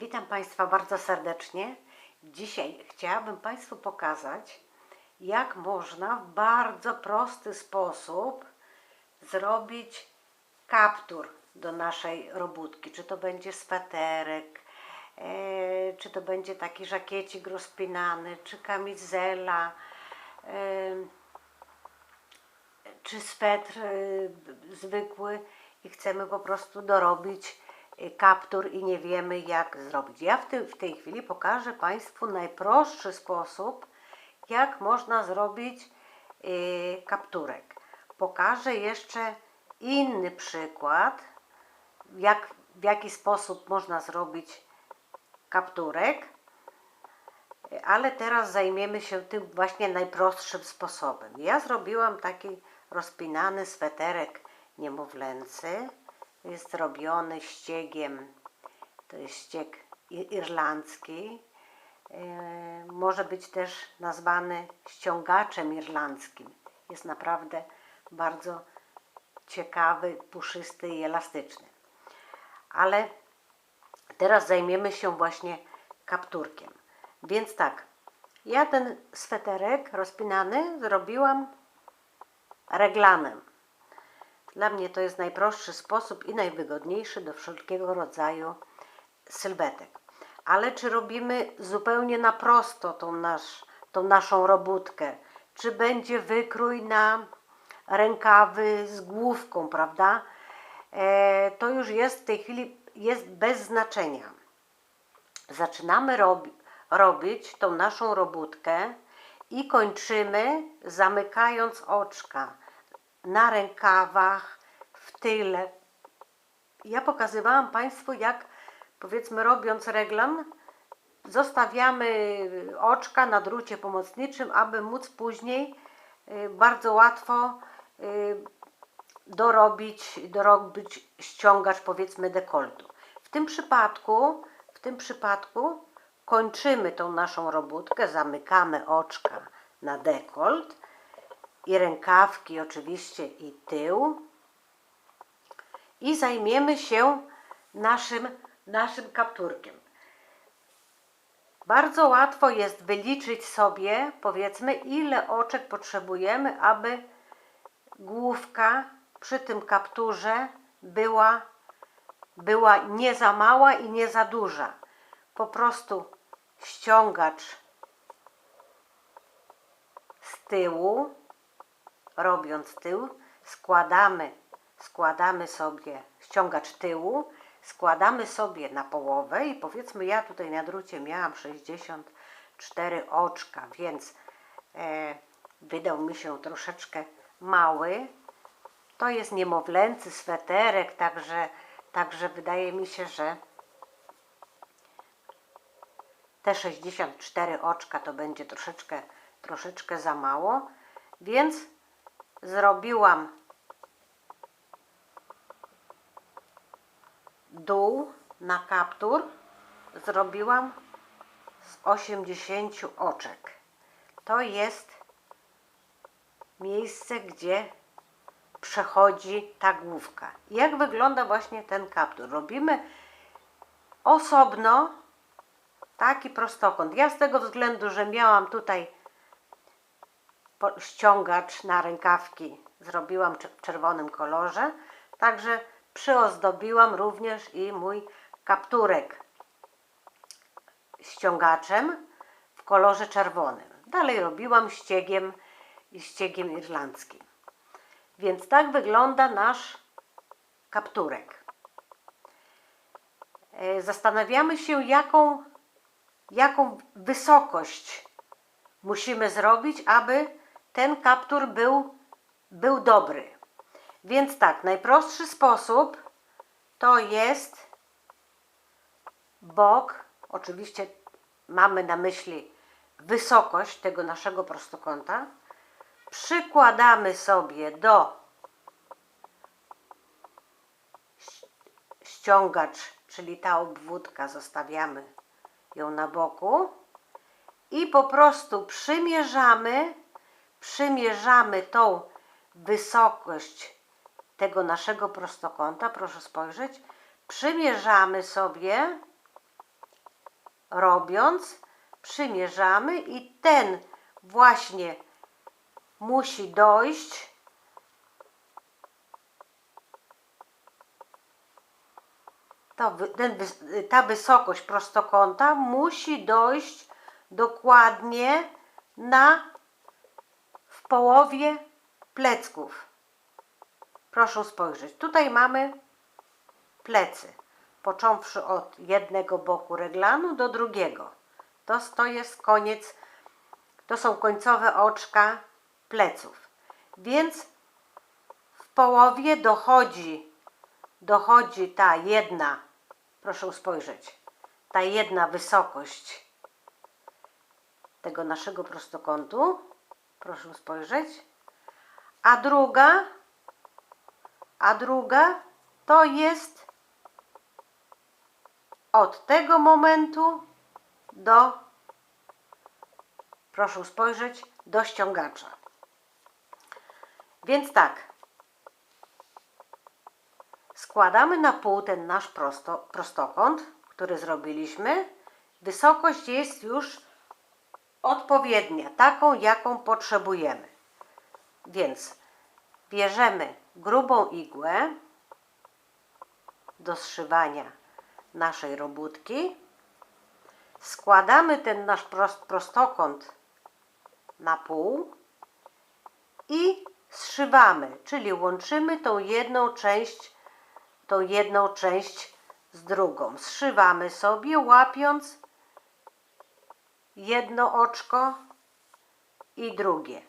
Witam Państwa bardzo serdecznie. Dzisiaj chciałabym Państwu pokazać, jak można w bardzo prosty sposób zrobić kaptur do naszej robótki. Czy to będzie sweterek, e, czy to będzie taki żakiecik rozpinany, czy kamizela, e, czy swetr y, zwykły i chcemy po prostu dorobić kaptur i nie wiemy jak zrobić. Ja w, tej- w tej chwili pokażę Państwu najprostszy sposób, jak można zrobić y, kapturek. Pokażę jeszcze inny przykład, jak, w jaki sposób można zrobić kapturek. Ale teraz zajmiemy się tym właśnie najprostszym sposobem. Ja zrobiłam taki rozpinany sweterek niemowlęcy. Jest robiony ściegiem, to jest ścieg irlandzki. E, Może być też nazwany ściągaczem irlandzkim. Jest naprawdę bardzo ciekawy, puszysty i elastyczny. Ale Teraz zajmiemy się właśnie kapturkiem. Więc tak, ja ten sweterek rozpinany zrobiłam reglanem. Dla mnie to jest najprostszy sposób i najwygodniejszy do wszelkiego rodzaju sylwetek. Ale czy robimy zupełnie na prosto tą, nasz, tą naszą robótkę? Czy będzie wykrój na rękawy z główką, prawda? E, to już jest w tej chwili jest bez znaczenia. Zaczynamy robi, robić tą naszą robótkę i kończymy zamykając oczka na rękawach, w tyle. Ja pokazywałam Państwu, jak powiedzmy robiąc reglan, zostawiamy oczka na drucie pomocniczym, aby móc później y, bardzo łatwo y, dorobić, dorobić ściągacz powiedzmy dekoltu. W tym przypadku, w tym przypadku kończymy tą naszą robótkę, zamykamy oczka na dekolt i rękawki oczywiście i tył i zajmiemy się naszym, naszym kapturkiem. Bardzo łatwo jest wyliczyć sobie, powiedzmy, ile oczek potrzebujemy, aby główka przy tym kapturze była, była nie za mała i nie za duża. Po prostu ściągacz z tyłu, robiąc tył, składamy, składamy sobie ściągacz tyłu, składamy sobie na połowę i powiedzmy ja tutaj na drucie miałam 64 oczka, więc e, wydał mi się troszeczkę mały. To jest niemowlęcy sweterek, także, także wydaje mi się, że te 64 oczka to będzie troszeczkę, troszeczkę za mało, więc zrobiłam dół na kaptur, zrobiłam z 80 oczek. To jest miejsce, gdzie przechodzi ta główka. Jak wygląda właśnie ten kaptur? Robimy osobno taki prostokąt. Ja z tego względu, że miałam tutaj ściągacz na rękawki, zrobiłam w czerwonym kolorze, także przyozdobiłam również i mój kapturek ściągaczem w kolorze czerwonym. Dalej robiłam ściegiem ściegiem irlandzkim. Więc tak wygląda nasz kapturek. E, Zastanawiamy się, jaką, jaką wysokość musimy zrobić, aby ten kaptur był, był dobry. Więc tak, najprostszy sposób to jest bok, oczywiście mamy na myśli wysokość tego naszego prostokąta, przykładamy sobie do ściągacz, czyli ta obwódka, zostawiamy ją na boku i po prostu przymierzamy, przymierzamy tą wysokość tego naszego prostokąta, proszę spojrzeć, przymierzamy sobie robiąc, przymierzamy i ten właśnie musi dojść wy- ten, ta wysokość prostokąta musi dojść dokładnie na połowie plecków. Proszę spojrzeć. Tutaj mamy plecy, począwszy od jednego boku reglanu do drugiego. To, to jest koniec, to są końcowe oczka pleców. Więc w połowie dochodzi, dochodzi ta jedna, proszę spojrzeć, ta jedna wysokość tego naszego prostokątu. Proszę spojrzeć. A druga, a druga to jest od tego momentu do, proszę spojrzeć, do ściągacza. Więc tak, składamy na pół ten nasz prosto, prostokąt, który zrobiliśmy. Wysokość jest już odpowiednia, taką jaką potrzebujemy. Więc bierzemy grubą igłę do zszywania naszej robótki. Składamy ten nasz prost- prostokąt na pół i zszywamy, czyli łączymy tą jedną część, tą jedną część z drugą. Zszywamy sobie, łapiąc jedno oczko i drugie.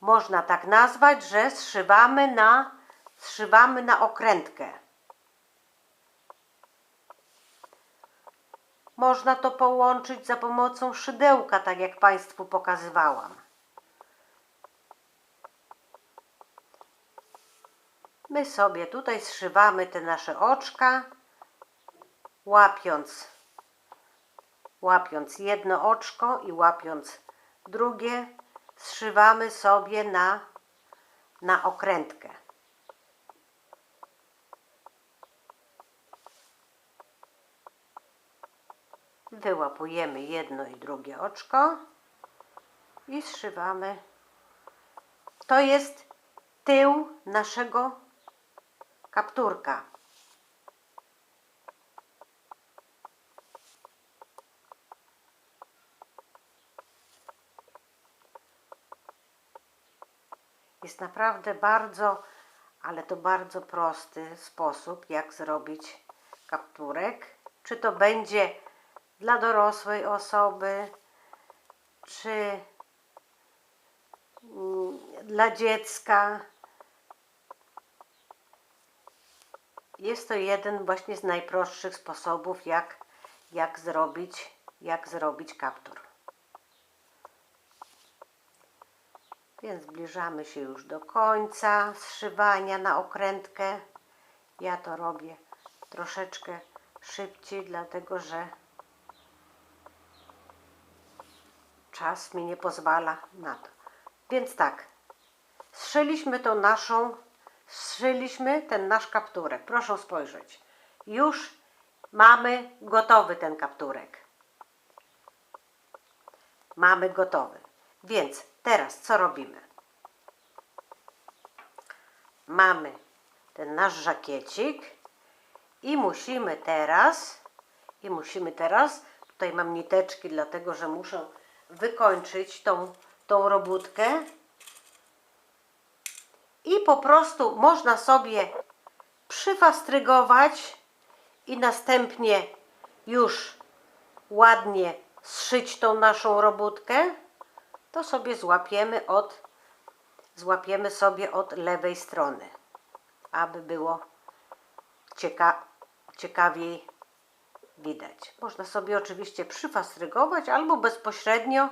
Można tak nazwać, że zszywamy na, zszywamy na okrętkę. Można to połączyć za pomocą szydełka, tak jak Państwu pokazywałam. My sobie tutaj zszywamy te nasze oczka, łapiąc, łapiąc jedno oczko i łapiąc drugie, zszywamy sobie na, na okrętkę. Wyłapujemy jedno i drugie oczko i zszywamy. To jest tył naszego kapturka. Jest naprawdę bardzo, ale to bardzo prosty sposób, jak zrobić kapturek. Czy to będzie dla dorosłej osoby, czy mm, dla dziecka. Jest to jeden właśnie z najprostszych sposobów, jak, jak, zrobić, jak zrobić kaptur. Więc zbliżamy się już do końca zszywania na okrętkę. Ja to robię troszeczkę szybciej, dlatego że czas mi nie pozwala na to. Więc tak, zszyliśmy tą naszą, zszyliśmy ten nasz kapturek. Proszę spojrzeć. Już mamy gotowy ten kapturek. Mamy gotowy. Więc teraz co robimy? Mamy ten nasz żakiecik i musimy teraz i musimy teraz, tutaj mam niteczki, dlatego że muszę wykończyć tą, tą robótkę i po prostu można sobie przyfastrygować i następnie już ładnie zszyć tą naszą robótkę, to sobie złapiemy od złapiemy sobie od lewej strony, aby było cieka ciekawiej widać. Można sobie oczywiście przyfastrygować albo bezpośrednio,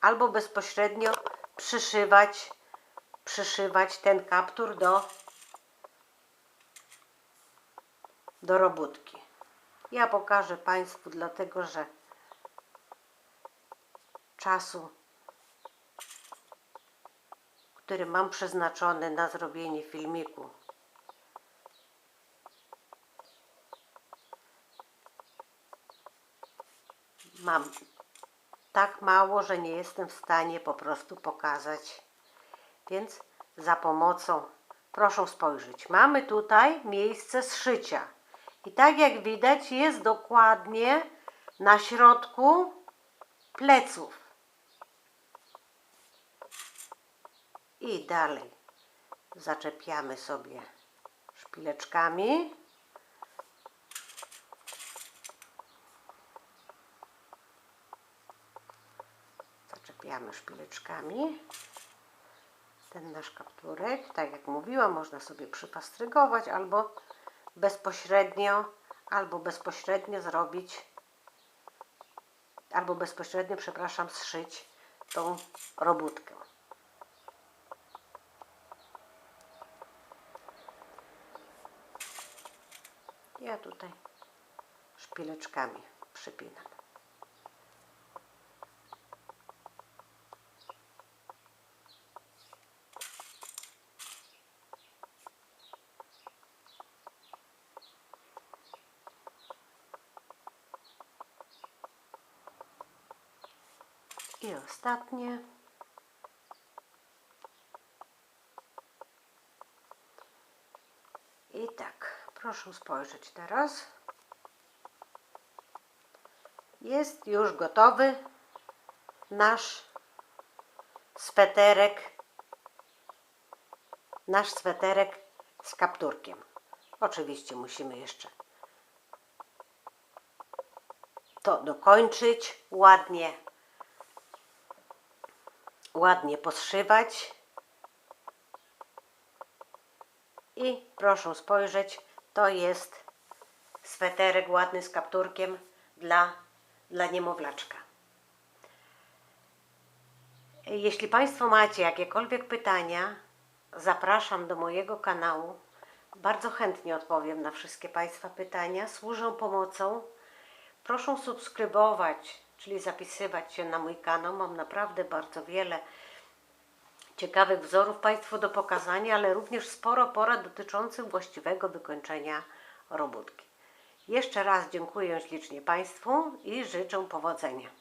albo bezpośrednio przyszywać, przyszywać ten kaptur do, do robótki. Ja pokażę Państwu, dlatego że czasu, który mam przeznaczony na zrobienie filmiku, mam tak mało, że nie jestem w stanie po prostu pokazać. Więc za pomocą, proszę spojrzeć, mamy tutaj miejsce zszycia. I tak jak widać, jest dokładnie na środku pleców. I dalej zaczepiamy sobie szpileczkami. Zaczepiamy szpileczkami ten nasz kapturek. Tak jak mówiłam, można sobie przypastrygować albo bezpośrednio, albo bezpośrednio zrobić, albo bezpośrednio, przepraszam, zszyć tą robótkę. Ja tutaj szpileczkami przypinam. I ostatnie. I tak, proszę spojrzeć teraz. Jest już gotowy nasz sweterek. Nasz sweterek z kapturkiem. Oczywiście musimy jeszcze to dokończyć ładnie ładnie poszywać. I proszę spojrzeć, to jest sweterek ładny z kapturkiem dla, dla niemowlaczka. Jeśli Państwo macie jakiekolwiek pytania, zapraszam do mojego kanału. Bardzo chętnie odpowiem na wszystkie Państwa pytania. Służę pomocą. Proszę subskrybować, czyli zapisywać się na mój kanał. Mam naprawdę bardzo wiele ciekawych wzorów Państwu do pokazania, ale również sporo porad dotyczących właściwego wykończenia robótki. Jeszcze raz dziękuję ślicznie Państwu i życzę powodzenia.